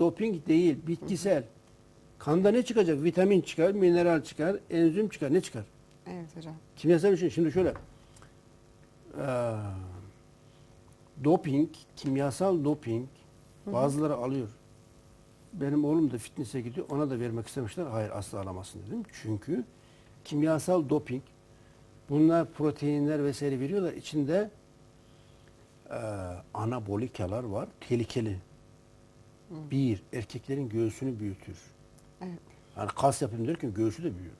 doping değil, bitkisel. Kanda ne çıkacak? Vitamin çıkar, mineral çıkar, enzim çıkar. Ne çıkar? Evet hocam. Kimyasal bir şey. Şimdi şöyle. eee, doping, kimyasal doping bazıları alıyor. Benim oğlum da fitness'e gidiyor. Ona da vermek istemişler. Hayır asla alamazsın dedim. Çünkü kimyasal doping bunlar proteinler vesaire veriyorlar. İçinde eee anabolikalar var. Tehlikeli. Bir, erkeklerin göğsünü büyütür. Evet. Yani kas yapayım derken göğsü de büyür.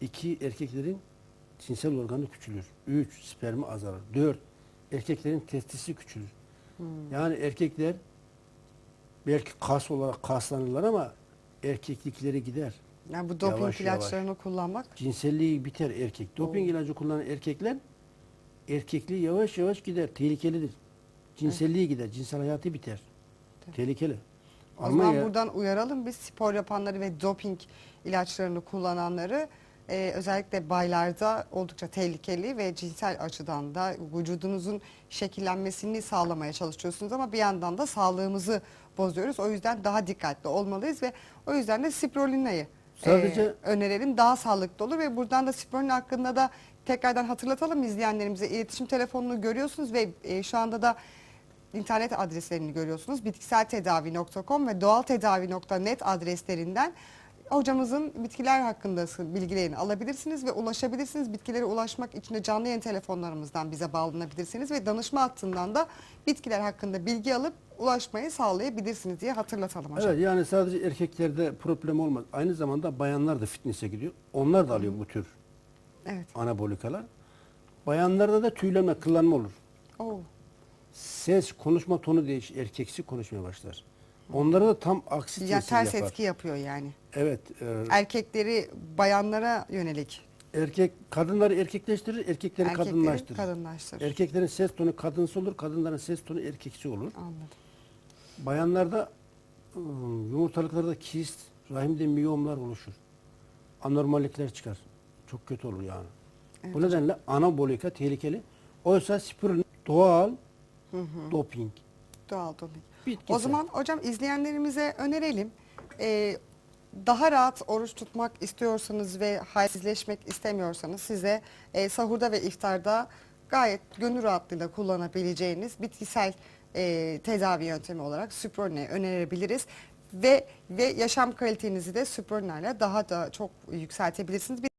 İki, erkeklerin cinsel organı küçülür. Üç, spermi azalır. Dört, erkeklerin testisi küçülür. Yani erkekler belki kas olarak kaslanırlar ama erkeklikleri gider. Yani bu doping Yavaş yavaş. ilaçlarını kullanmak Cinselliği biter erkek. Doping Oo. ilacı kullanan erkekler erkekliği yavaş yavaş gider. Tehlikelidir. Cinselliği gider. Cinsel hayatı biter. Tehlikeli. O zaman Almanya- buradan uyaralım biz spor yapanları ve doping ilaçlarını kullananları e, özellikle baylarda oldukça tehlikeli ve cinsel açıdan da vücudunuzun şekillenmesini sağlamaya çalışıyorsunuz ama bir yandan da sağlığımızı bozuyoruz. O yüzden daha dikkatli olmalıyız ve o yüzden de spirulina'yı Sadece- e, önerelim daha sağlıklı olur ve buradan da spirulina hakkında da tekrardan hatırlatalım izleyenlerimize iletişim telefonunu görüyorsunuz ve e, şu anda da internet adreslerini görüyorsunuz. Bitkiseltedavi.com ve doğaltedavi.net adreslerinden hocamızın bitkiler hakkında bilgilerini alabilirsiniz ve ulaşabilirsiniz. Bitkilere ulaşmak için de canlı yayın telefonlarımızdan bize bağlanabilirsiniz ve danışma hattından da bitkiler hakkında bilgi alıp ulaşmayı sağlayabilirsiniz diye hatırlatalım hocam. Evet yani sadece erkeklerde problem olmaz. Aynı zamanda bayanlar da fitness'e gidiyor. Onlar da alıyor bu tür Evet. anabolikalar. Bayanlarda da tüylenme, kıllanma olur. Oo. Ses, konuşma tonu değişir. Erkeksi konuşmaya başlar. Onlara da tam aksi Ya tesir ters yapar. etki yapıyor yani. Evet. e, Erkekleri bayanlara yönelik. erkek kadınları erkekleştirir, erkekleri Erkekleri kadınlaştırır. kadınlaştırır. Erkeklerin ses tonu kadınsı olur, kadınların ses tonu erkeksi olur. Anladım. Bayanlarda ıı, yumurtalıklarda kist, rahimde miyomlar oluşur. Anormallikler çıkar. Çok kötü olur yani. Bu nedenle anabolika tehlikeli. Oysa spirulina doğal doping. Doğal doping. Bitkisel. O zaman hocam izleyenlerimize önerelim. Ee, daha rahat oruç tutmak istiyorsanız ve halsizleşmek istemiyorsanız size e, sahurda ve iftarda gayet gönül rahatlığıyla kullanabileceğiniz bitkisel e, tedavi yöntemi olarak Süprone önerebiliriz. Ve ve yaşam kalitenizi de Süprone ile daha da çok yükseltebilirsiniz.